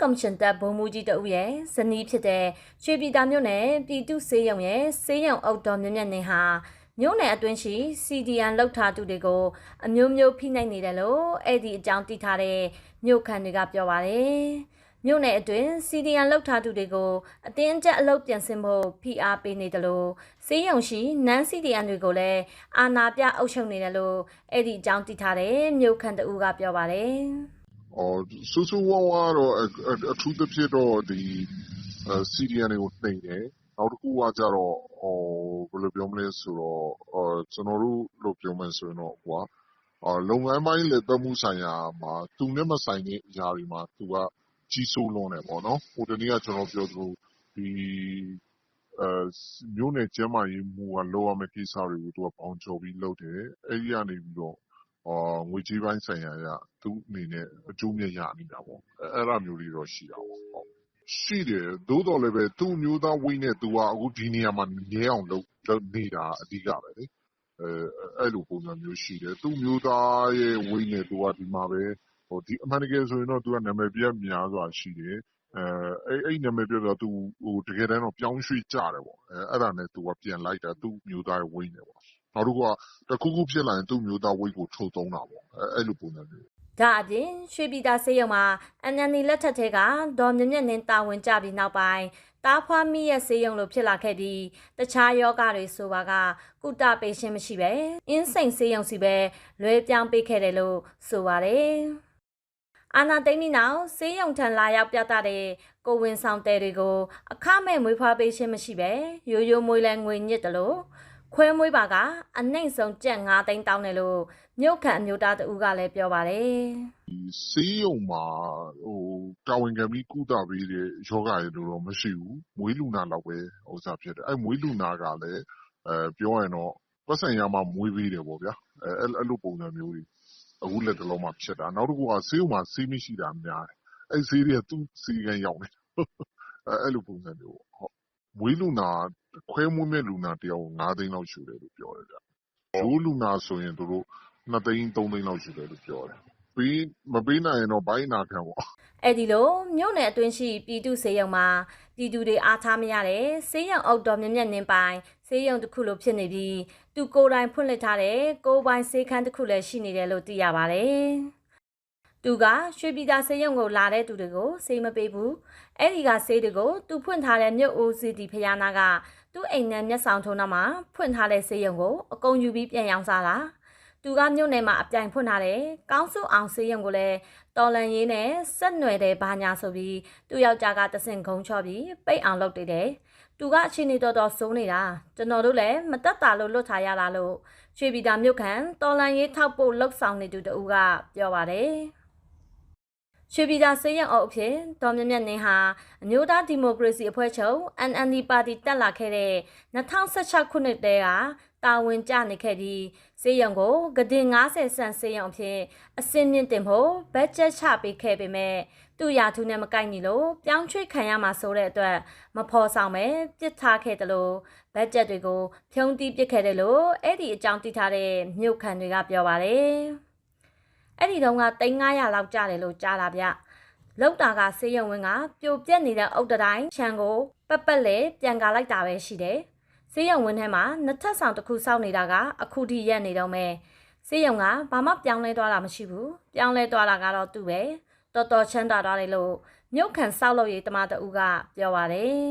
ကော်မရှင်တပ်ဗိုလ်မှူးကြီးတဦးရဲ့ဇနီးဖြစ်တဲ့ရွှေပြည်သာမြို့နယ်ပြည်သူ့စေယုံရဲ့စေယုံအုပ်တော်မြတ်မြတ်နေဟာမြို့နယ်အတွင်းရှိ CDN လောက်ထားသူတွေကိုအမျိုးမျိုးဖိနှိပ်နေတယ်လို့အဲ့ဒီအကြောင်းသိထားတဲ့မြို့ခံတွေကပြောပါတယ်။မြို့နယ်အတွင်း CDN လောက်ထားသူတွေကိုအတင်းအကျပ်အလုပ်ပြန်ဆင်းဖို့ဖိအားပေးနေတယ်လို့စေယုံရှိနန်း CDN တွေကိုလည်းအာဏာပြအုပ်ချုပ်နေတယ်လို့အဲ့ဒီအကြောင်းသိထားတဲ့မြို့ခံတဦးကပြောပါတယ်။အော် ဆူဆူဝါဝါတော့အအအထူးသဖြင့်တော့ဒီအဲ CDN တွေကို နှိမ်တယ် နောက်တစ်ခုကကြတော့ဟိုဘယ်လိုပြောမလဲဆိုတော့အော်ကျွန်တော်တို့လို့ပြောမယ်ဆိုရင်တော့ဟိုကအော်လုပ်ငန်းပိုင်းလက်ပတ်မှုဆိုင်ရာမှာ သူနဲ့မဆိုင်တဲ့အရာတွေမှာ သူက ကြီးစိုးလွန်းတယ်ပေါ့နော် ဟိုတနေ့က ကျွန်တော်ပြောသလိုဒီအဲမျိုးနယ်ကျမ်းမာရေးမှုကလောရမယ့်ကိစ္စတွေကို သူကပေါင်းချော်ပြီးလုပ်တယ် အဲ့ဒီကနေပြီးတော့အော် ငွေကြေးပိုင်းဆိုင်ရာရသူ့အနေနဲ့ အကျိုးမြတ်ရနေတာပေါ့ အဲအဲ့ဒါမျိုးတွေတော့ ရှိတာပေါ့ဟုတ်ရှိတယ် သို့တော်လည်းပဲ သူ့မျိုးသားဝိတ်နဲ့ သူကအခုဒီနေရာမှာ မြဲအောင်လုပ်လုပ်နေတာအဓိကပဲလေ အဲအဲ့လိုပုံစံမျိုးရှိတယ် သူ့မျိုးသားရဲ့ဝိတ်နဲ့ သူက ဒီမှာပဲဟိုဒီအမှန်တကယ်ဆိုရင်တော့ သူက နာမည်ပြက်များစွာရှိတယ် အဲအဲ့အဲ့နာမည်ပြက်တော့ သူဟိုတကယ်တမ်းတော့ ပြောင်းရွှေ့ကြတယ်ပေါ့ အဲအဲ့ဒါနဲ့ သူက ပြန်လိုက်တာ သူ့မျိုးသားရဲ့ဝိတ်နဲ့ပေါ့ နောက်တစ်ခုက တခုခုဖြစ်လာရင် သူ့မျိုးသားဝိတ်ကို ထုတ်သုံးတာပေါ့ အဲအဲ့လိုပုံစံမျိုး ဒါအပြင် ရွှေပြည်သားစေယုံမှာအန်န်နီလက်ထက်ထဲကဒေါ်မြင့်မြင့်နင်း တာဝန်ကြပြီးနောက်ပိုင်းတားဖွားမိရဲ့စေယုံလို ဖြစ်လာခဲ့ပြီး တခြားယောဂတွေဆိုပါက ကုတပေးခြင်းမရှိပဲအင်းစိန်စေယုံစီပဲ လွဲပြောင်းပေးခဲ့တယ်လို့ ဆိုပါတယ် အာနာသိမ့်ပြီးနောက်စေးရုံထံလာရောက်ပြသတဲ့ကိုဝင်ဆောင်တဲတွေကို အခမဲ့မွေးဖွားပေးခြင်းမရှိပဲရိုးရိုးမွေးလဲငွေညစ်တယ်လို့ခွဲမွေးပါကအနှိမ့်ဆုံးကြက်9သိန်းတောင်းတယ်လို့မြို့ခံအမျိုးသားတဦးကလည်းပြောပါတယ်ဆေးရုံမှာဟိုတာဝန်ခံပြီးကုသပေးတဲ့ယောဂရည်လို့တော့မရှိဘူးမွေးလူနာတော့ပဲဥစ္စာဖြစ်တယ်အဲမွေးလူနာကလည်းအဲပြောရရင်တော့ပတ်စံရမှမွေးပေးတယ်ပေါ့ဗျာအဲအဲ့အဲ့လိုပုံစံမျိုးတွေ အခုလက်တလုံးမှာဖြစ်တာ နောက်တစ်ခုက ဆေးရုံမှာဆေးမရှိတာများတယ် အဲဆေးတွေက သူ့ဆေးကန်ရောက်နေအဲအဲ့လိုပုံစံမျိုးပေါ့ဟုတ်မွေးလူနာ ခွဲမွေးမဲ့လူနာတယောက်9သိန်းလောက်ရှိတယ်လို့ ပြောတယ်ဗျ ရိုးလူနာဆိုရင်တို့2သိန်း3သိန်းလောက်ရှိတယ်လို့ ပြောတယ်ပေး မပေးနိုင်ရင်တော့ ဘိုင်းနာခံပေါ့ အဲ့ဒီလို မြို့နယ်အတွင်းရှိ ပြည်သူစေယုံမှာ ပြည်သူတွေ အားထားမရတဲ့စေယုံအုပ်တော်မြင့်မြတ်နင်းပိုင်စေယုံတစ်ခုလိုဖြစ်နေပြီး သူကိုယ်တိုင်ဖွင့်လှစ်ထားတဲ့ ကိုယ်ပိုင်စေခန်းတစ်ခုလည်း ရှိနေတယ်လို့ သိရပါတယ်။သူက ရွှေပြည်သာစေယုံကို လာတဲ့သူတွေကိုစေးမပေးဘူး။အဲ့ဒီကစေးတွေကို သူဖွင့်ထားတဲ့ မြို့အိုးစီတီဖျားနာကသူ့အိမ်နဲ့မျက်ဆောင်ထုံးနောက်မှာ ဖွင့်ထားတဲ့စေယုံကို အကုန်ယူပြီး ပြန်ရောင်းစားတာ။ သူကမြို့နယ်မှာအပြိုင်ဖွင့်ထားတဲ့ကောင်းစုအောင်စေယုံကိုလည်းတော်လန်ရေးနဲ့ဆက်နွယ်တဲ့ဘာညာဆိုပြီးသူ့ယောက်ျားကတဆင့်ခုံချော့ပြီးပိတ်အောင်လုပ်နေတယ်။သူကအချင်းနေတော်တော်စိုးနေတာကျွန်တော်တို့လည်းမတက်တာလို့လွတ်ထားရတာလို့ရွှေပြည်သာမြို့ခံတော်လန်ရေးထောက်ဖို့လှုပ်ဆောင်နေသူတဦးကပြောပါတယ်။ရွှေပြည်သာစေရန်အုပ်အဖြစ်ဒေါ်မြမြနင်းဟာအမျိုးသားဒီမိုကရေစီအဖွဲ့ချုပ် NND ပါတီတက်လာခဲ့တဲ့2016ခုနှစ်တည်းက တာဝန်ကျနေခဲ့ပြီးစေယုံကိုဂဒင်90ဆန်စေယုံအဖြစ်အစင်းမြင့်တင်ဖို့ဘတ်ဂျက်ချပေးခဲ့ပေမဲ့သူ့ရာထူးနဲ့မကိုက်ညီလို့ပြောင်းရွှေ့ခံရမှာဆိုတဲ့အတွက်မဖော်ဆောင်ပဲပြစ်ထားခဲ့တယ်လို့ဘတ်ဂျက်တွေကိုဖြုံးတီးပစ်ခဲ့တယ်လို့အဲ့ဒီအကြောင်းသိထားတဲ့မြို့ခံတွေကပြောပါတယ်အဲ့ဒီတုန်းက3900လောက်ကျတယ်လို့ကြားလာဗျလောက်တာကစေးရုံဝင်းကပြိုပြက်နေတဲ့အုတ်တတိုင်းခြံကိုပက်ပက်လေပြန်ကာလိုက်တာပဲရှိတယ်။ စေးရုံဝင်းထဲမှာနှစ်ထပ်ဆောင်တစ်ခုစောက်နေတာကအခုထိရက်နေတော့မယ်။စေးရုံကဘာမှပြောင်းလဲသွားတာမရှိဘူး။ပြောင်းလဲသွားတာကတော့သူ့ပဲ။တော်တော်ချမ်းသာသွားတယ်လို့မြို့ခံစောက်လို့ရေးတမတအူကပြောပါတယ်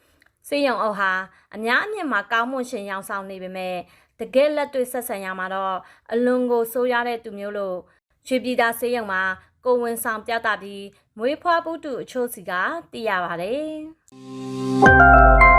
။စေးရုံအုပ်ဟာအများအမြင်မှာကောင်းမွန်ရှင်ရောင်ဆောင်နေပေမဲ့တကယ်လက်တွေ့ဆက်ဆံရမှာတော့အလွန်ကိုဆိုးရတဲ့သူမျိုးလို့ရွှေပြည်သားစေးရုံမှာကိုဝင်ဆောင်ပြသပြီးမွေးဖွားပုတုအချို့စီကသိရပါတယ်။